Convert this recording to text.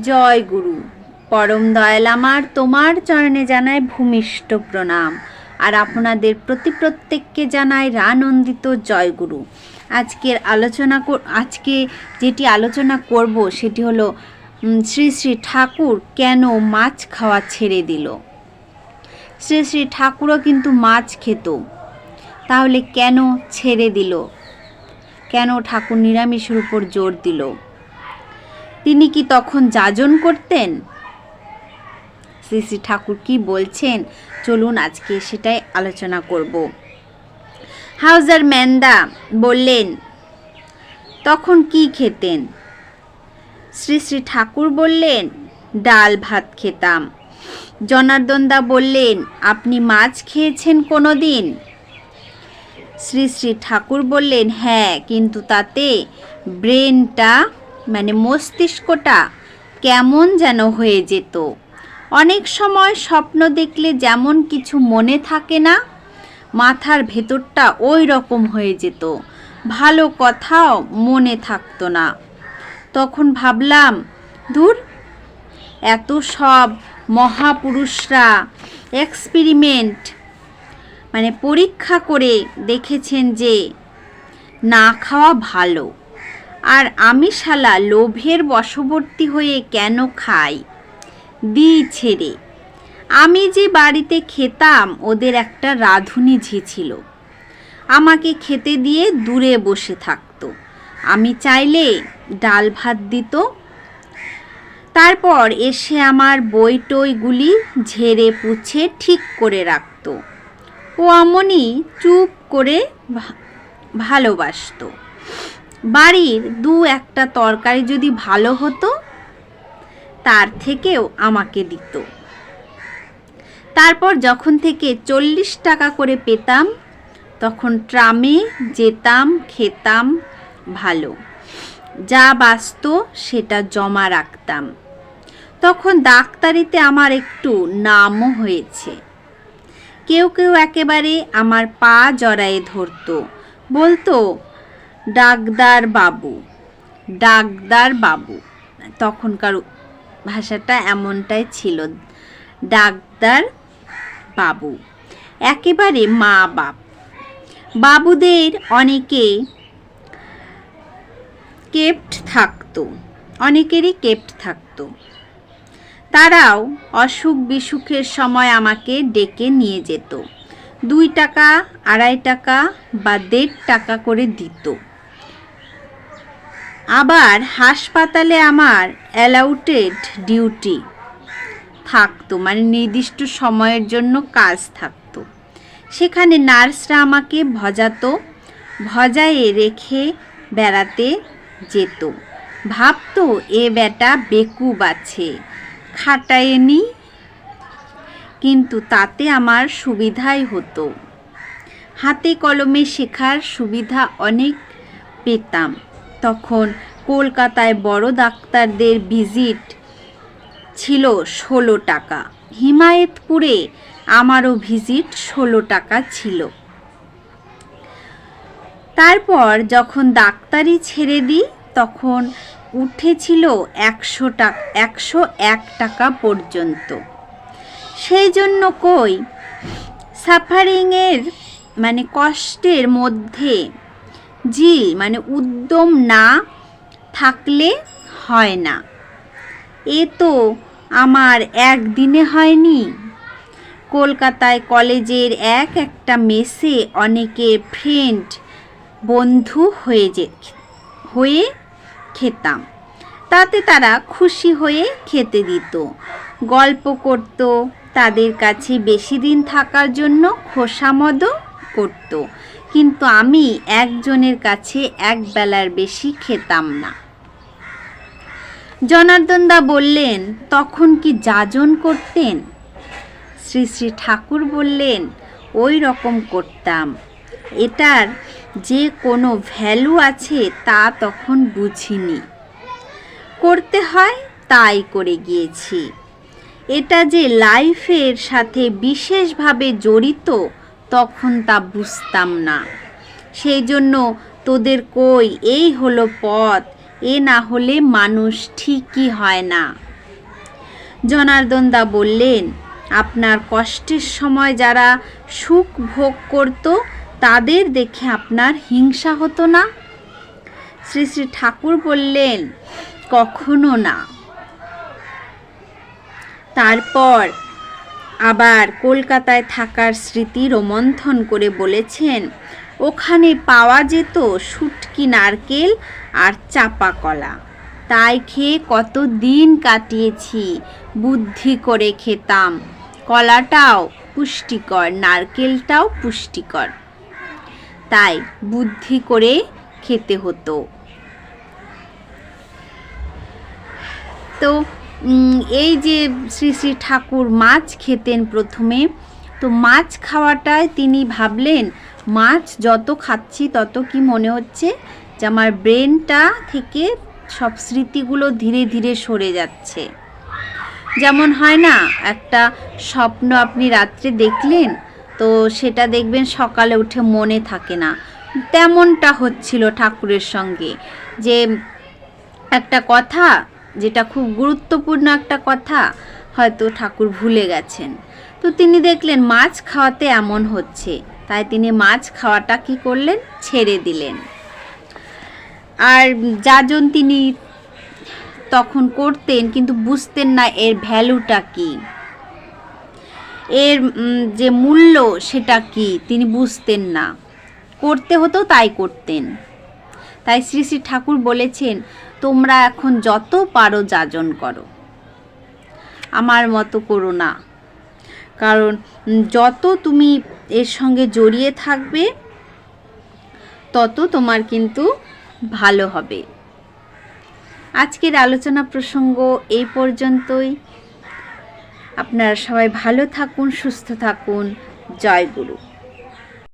জয় গুরু। পরম দয়াল আমার, তোমার চরণে জানাই ভূমিষ্ঠ প্রণাম। আর আপনাদের প্রতি প্রত্যেককে জানাই রানন্দিত জয় গুরু। আজকের আলোচনা আজকে যেটি আলোচনা করব সেটি হলো শ্রী শ্রী ঠাকুর কেন মাছ খাওয়া ছেড়ে দিল? শ্রী শ্রী ঠাকুরও কিন্তু মাছ খেত। তাহলে কেন ছেড়ে দিল? কেন ঠাকুর নিরামিষের উপর জোর দিল? তিনি কি তখন যাজন করতেন? শ্রী শ্রী ঠাকুর কি বলছেন? চলুন আজকে সেটাই আলোচনা করব। হাউজার ম্যান্দা বললেন, তখন কি খেতেন? শ্রী শ্রী ঠাকুর বললেন, ডাল ভাত খেতাম। জনার্দনদা বললেন, আপনি মাছ খেয়েছেন কোনো দিন শ্রী শ্রী ঠাকুর বললেন হ্যাঁ কিন্তু তাতে ব্রেনটা মানে মস্তিষ্কটা কেমন যেন হয়ে যেত। অনেক সময় স্বপ্ন দেখলে যেমন কিছু মনে থাকে না, মাথার ভেতরটা ওই রকম হয়ে যেত। ভালো কথাও মনে থাকতো না। তখন ভাবলাম, ধুর, এত সব মহাপুরুষরা এক্সপেরিমেন্ট মানে পরীক্ষা করে দেখেছেন যে না খাওয়া ভালো। আর আমি শালা লোভের বশবর্তী হয়ে কেন খাই? দিই ছেড়ে আমি যে বাড়িতে খেতাম, ওদের একটা রাঁধুনি ঝি ছিল। আমাকে খেতে দিয়ে দূরে বসে থাকতো। আমি চাইলে ডাল ভাত দিত। তারপর এসে আমার বই টইগুলি ঝেড়ে পুছে ঠিক করে রাখত। ও অমনি চুপ করে ভালোবাসতো। বাড়ির দু একটা তরকারি যদি ভালো হতো, তার থেকেও আমাকে দিত। তারপর যখন থেকে চল্লিশ টাকা করে পেতাম, তখন ট্রামে যেতাম, খেতাম, ভালো। যা বাঁচত সেটা জমা রাখতাম। তখন ডাক্তারিতে আমার একটু নামও হয়েছে। কেউ কেউ একেবারে আমার পা জড়ায়ে ধরতো। বলতো ডাকদার বাবু। ডাকদার বাবু। তখনকার ভাষাটা এমনটাই ছিল। ডাকদার বাবু। একেবারে মা বাপ। বাবুদের অনেকে কেপ্ট থাকতো। অনেকেরই কেপ্ট থাকতো। তারাও অসুখ বিসুখের সময় আমাকে ডেকে নিয়ে যেত। দুই টাকা, আড়াই টাকা বা দেড় টাকা করে দিত। আবার হাসপাতালে আমার অ্যালাউটেড ডিউটি থাকতো মানে নির্দিষ্ট সময়ের জন্য কাজ থাকতো। সেখানে নার্সরা আমাকে ভজাতো, ভজায়ে রেখে বেড়াতে যেত। ভাবতো, এ বেটা বেকুব আছে খাটায়নি কিন্তু তাতে আমার সুবিধাই হতো। হাতে কলমে শেখার সুবিধা অনেক পেতাম। তখন কলকাতায় বড় ডাক্তারদের ভিজিট ছিল ষোলো টাকা। হিমায়তপুরে আমারও ভিজিট ষোলো টাকা ছিল। তারপর যখন ডাক্তারি ছেড়ে দিই, তখন উঠেছিল একশো টাকা একশো এক টাকা পর্যন্ত। সেই জন্য কই সাফারিংয়ের মানে কষ্টের মধ্যে জিল মানে উদ্যম না থাকলে হয় না। এ তো আমার একদিনে হয়নি। কলকাতায় কলেজের এক একটা মেসে অনেকে ফ্রেন্ড, বন্ধু হয়ে যে, হয়ে খেতাম। তাতে তারা খুশি হয়ে খেতে দিত। গল্প করত, তাদের কাছে বেশি দিন থাকার জন্য খোসামদও করত। কিন্তু আমি একজনের কাছে এক বেলার বেশি খেতাম না। জনার্দনদা বললেন, তখন কি যাজন করতেন? শ্রী শ্রী ঠাকুর বললেন, ওই রকম করতাম। এটার যে কোনো ভ্যালু আছে তা তখন বুঝিনি। করতে হয় তাই করে গিয়েছি। এটা যে লাইফের সাথে বিশেষভাবে জড়িত তখন তা বুঝতাম না। সেই জন্য তোদের কই, এই হলো পথ, এ না হলে মানুষ ঠিকই হয় না। জনার্দনদা বললেন, আপনার কষ্টের সময় যারা সুখ ভোগ করত, তাদের দেখে আপনার হিংসা হতো না? শ্রী শ্রী ঠাকুর বললেন, কখনো না। তারপর আবার কলকাতায় থাকার স্মৃতি রোমন্থন করে বলেছেন, ওখানে পাওয়া যেত শুটকি নারকেল আর চাপা কলা। তাই খেয়ে কত দিন কাটিয়েছি, বুদ্ধি করে খেতাম। কলাটাও পুষ্টিকর, নারকেলটাও পুষ্টিকর। তাই বুদ্ধি করে খেতে হতো। তো এই যে শ্রী শ্রী ঠাকুর মাছ খেতেন প্রথমে, তো মাছ খাওয়াটায় তিনি ভাবলেন, মাছ যত খাচ্ছি তত কি মনে হচ্ছে যে আমার ব্রেনটা থেকে সব স্মৃতিগুলো ধীরে ধীরে সরে যাচ্ছে? যেমন হয় না, একটা স্বপ্ন আপনি রাত্রে দেখলেন, তো সেটা দেখবেন সকালে উঠে মনে থাকে না। তেমনটা হচ্ছিল ঠাকুরের সঙ্গে যে একটা কথা যেটা খুব গুরুত্বপূর্ণ একটা কথা, হয়তো ঠাকুর ভুলে গেছেন। তো তিনি দেখলেন মাছ খাওয়াতে এমন হচ্ছে, তাই তিনি মাছ খাওয়াটা কি করলেন? ছেড়ে দিলেন। আর যাজন তিনি তখন করতেন, কিন্তু বুঝতেন না এর ভ্যালুটা কি। এর যে মূল্য সেটা কি, তিনি বুঝতেন না। করতে হতো তাই করতেন। তাই শ্রী শ্রী ঠাকুর বলেছেন, তোমরা এখন যত পারো যাজন করো। আমার মতো করো না। কারণ যত তুমি এর সঙ্গে জড়িয়ে থাকবে, তত তোমার কিন্তু ভালো হবে। আজকের আলোচনা প্রসঙ্গ এই পর্যন্তই। আপনারা সবাই ভালো থাকুন, সুস্থ থাকুন। জয় গুরু।